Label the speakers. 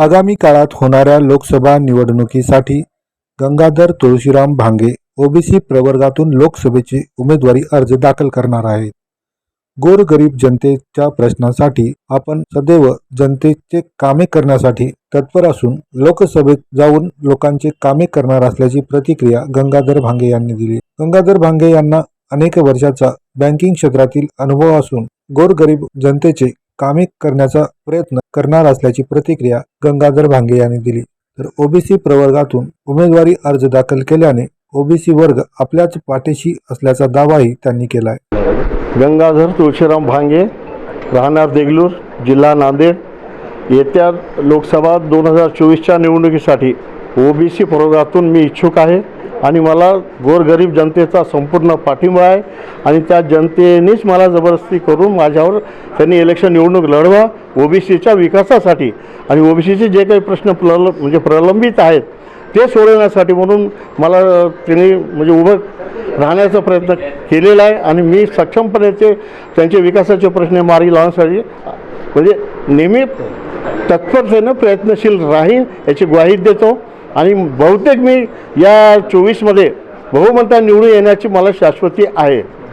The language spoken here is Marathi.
Speaker 1: आगामी काळात होणाऱ्या लोकसभा निवडणुकीसाठी गंगाधर तुळशीराम भांगे ओबीसी प्रवर्गातून लोकसभेची उमेदवारी अर्ज दाखल करणार आहेत. गोरगरीब जनतेच्या प्रश्नासाठी आपण सदैव जनतेचे कामे करण्यासाठी तत्पर असून लोकसभेत जाऊन लोकांचे कामे करणार असल्याची प्रतिक्रिया गंगाधर भांगे यांनी दिली. गंगाधर भांगे यांना अनेक वर्षाचा बँकिंग क्षेत्रातील अनुभव असून गोरगरीब जनतेचे कामे करण्याचा प्रयत्न करणार असल्याची प्रतिक्रिया गंगाधर भांगे यांनी दिली. तर ओबीसी प्रवर्गातून उमेदवारी अर्ज दाखल केल्याने ओबीसी वर्ग आपल्याच पाठीशी असल्याचा दावाही त्यांनी केला
Speaker 2: गंगाधर तुळशीराम भांगे राहणार देगलूर जिल्हा नांदेड. येत्या लोकसभा दोन हजार चोवीसच्या निवडणुकीसाठी ओबीसी प्रवर्गातून मी इच्छुक आहे. आणि मला गोरगरीब जनतेचा संपूर्ण पाठिंबा आहे. आणि त्या जनतेनेच मला जबरदस्ती करून माझ्यावर त्यांनी इलेक्शन निवडणूक लढवा ओबीसीच्या विकासासाठी. आणि ओबीसीचे जे काही प्रश्न प्रल म्हणजे प्रलंबित आहेत ते सोडवण्यासाठी म्हणून मला त्यांनी म्हणजे उभं राहण्याचा प्रयत्न केलेला आहे. आणि मी सक्षमपणे ते त्यांचे विकासाचे प्रश्न मार्गी लावण्यासाठी म्हणजे नेहमी तत्परतेनं प्रयत्नशील राहीन याची ग्वाही देतो. आणि बहुतेक मी या चोवीसमध्ये बहुमता निवडून येण्याची मला शाश्वती आहे.